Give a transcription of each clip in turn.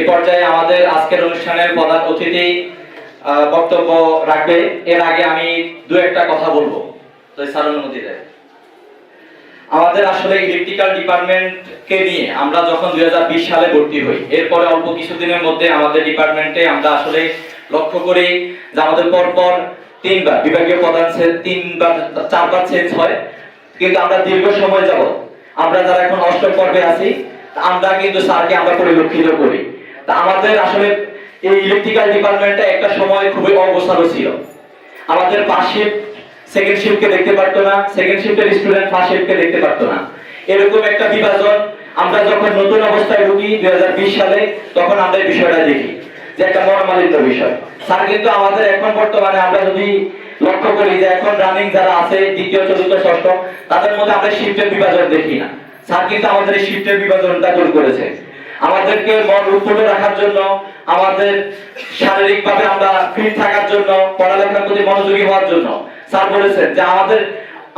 এ পর্যায়ে আমাদের আজকের অনুষ্ঠানের প্রধান অতিথি বক্তব্য রাখবে। এর আগে আমি দু একটা কথা বলব। স্যার অনুমতি দেয় আমাদের আসলে ইলেকট্রিক্যাল ডিপার্টমেন্টকে নিয়ে আমরা যখন দুই সালে ভর্তি হই, এরপরে অল্প কিছুদিনের মধ্যে আমাদের ডিপার্টমেন্টে আমরা আসলে লক্ষ্য করি যে আমাদের পরপর তিনবার, বিভাগীয় প্রধান তিনবার, চারবার চেঞ্জ হয়। কিন্তু আমরা দীর্ঘ সময় যাব আমরা যারা এখন অষ্টম পর্বে আছি, আমরা কিন্তু স্যারকে আমরা পরিলক্ষিত করি। আমাদের আসলে এই ইলেকট্রিক্যাল ডিপার্টমেন্টে একটা সময় খুবই অবস্থারও ছিল। আমাদের শিফট সেকেন্ড শিফটকে দেখতে পারতো না সেকেন্ড শিফটের স্টুডেন্ট ফার্স্ট শিফটকে দেখতে পারতো না। এরকম একটা বিভাজন, আমরা যখন নতুন অবস্থায় ঢুকি দুই সালে, তখন আমরা এই বিষয়টা দেখি যে একটা মর্মালিত বিষয়। স্যার, কিন্তু আমাদের এখন বর্তমানে আমরা যদি লক্ষ্য করি যে এখন রানিং যারা আছে, দ্বিতীয়, চতুর্থ, ষষ্ঠ, তাদের মধ্যে আমরা শিফটের বিভাজন দেখি না। স্যার, কিন্তু আমাদের এই শিফটের বিভাজনটা দূর করেছে। আমাদেরকে মন উৎফুল্ল রাখার জন্য, আমাদের শারীরিক ভাবে আমরা ফিট থাকার জন্য, পড়ালেখার প্রতি মনোযোগী হওয়ার জন্য। স্যার বলেছেন যে আমাদের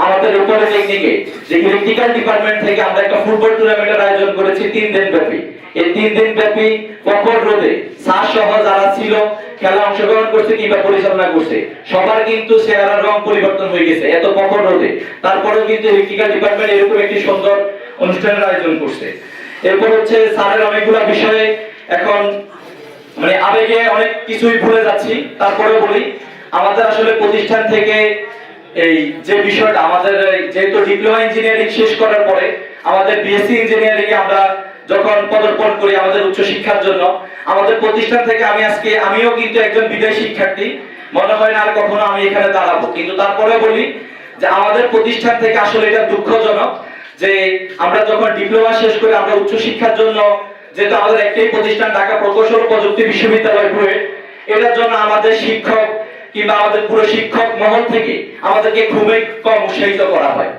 আমাদের উপরে টেকনিকে যে ইলেকট্রিক্যাল ডিপার্টমেন্ট থেকে আমরা একটা ফুটবল টুর্নামেন্টের আয়োজন করেছি তিন দিন ব্যাপী। এই তিন দিন ব্যাপী প্রখর রোদে স্যার সহ যারা ছিল, খেলা অংশগ্রহণ করছে কিংবা পরিচালনা করছে, সবার কিন্তু চেহারার রং পরিবর্তন হয়ে গেছে, এত প্রখর রোদে। তারপরেও কিন্তু ইলেকট্রিক্যাল ডিপার্টমেন্ট এরকম একটি সুন্দর অনুষ্ঠানের আয়োজন করছে। এরপর হচ্ছে স্যারের অনেকগুলা বিষয়ে এখন মানে আবেগে অনেক কিছুই ভুলে যাচ্ছি তারপরে বলি, আমাদের আসলে প্রতিষ্ঠান থেকে এই যে বিষয়টা, আমাদের যেহেতু ডিপ্লোমা ইঞ্জিনিয়ারিং শেষ করার পরে, আমাদের বিএসসি ইঞ্জিনিয়ারিং এ আমরা যখন পদার্পণ করি আমাদের উচ্চ শিক্ষার জন্য, আমাদের প্রতিষ্ঠান থেকে আমি আজকে, আমিও কিন্তু একজন বিদায় শিক্ষার্থী, মনে হয় না আর কখনো আমি এখানে দাঁড়াবো। কিন্তু তারপরে বলি যে আমাদের প্রতিষ্ঠান থেকে আসলে এটা দুঃখজনক যে আমরা যখন ডিপ্লোমা শেষ করে আমরা উচ্চ শিক্ষার জন্য যেহেতু আমাদের একটাই প্রতিষ্ঠান, ঢাকা প্রকৌশল প্রযুক্তি বিশ্ববিদ্যালয় বুয়েট এটার জন্য আমাদের শিক্ষক কিংবা আমাদের পুরো শিক্ষক মহল থেকে আমাদেরকে খুবই কম উৎসাহিত করা হয়।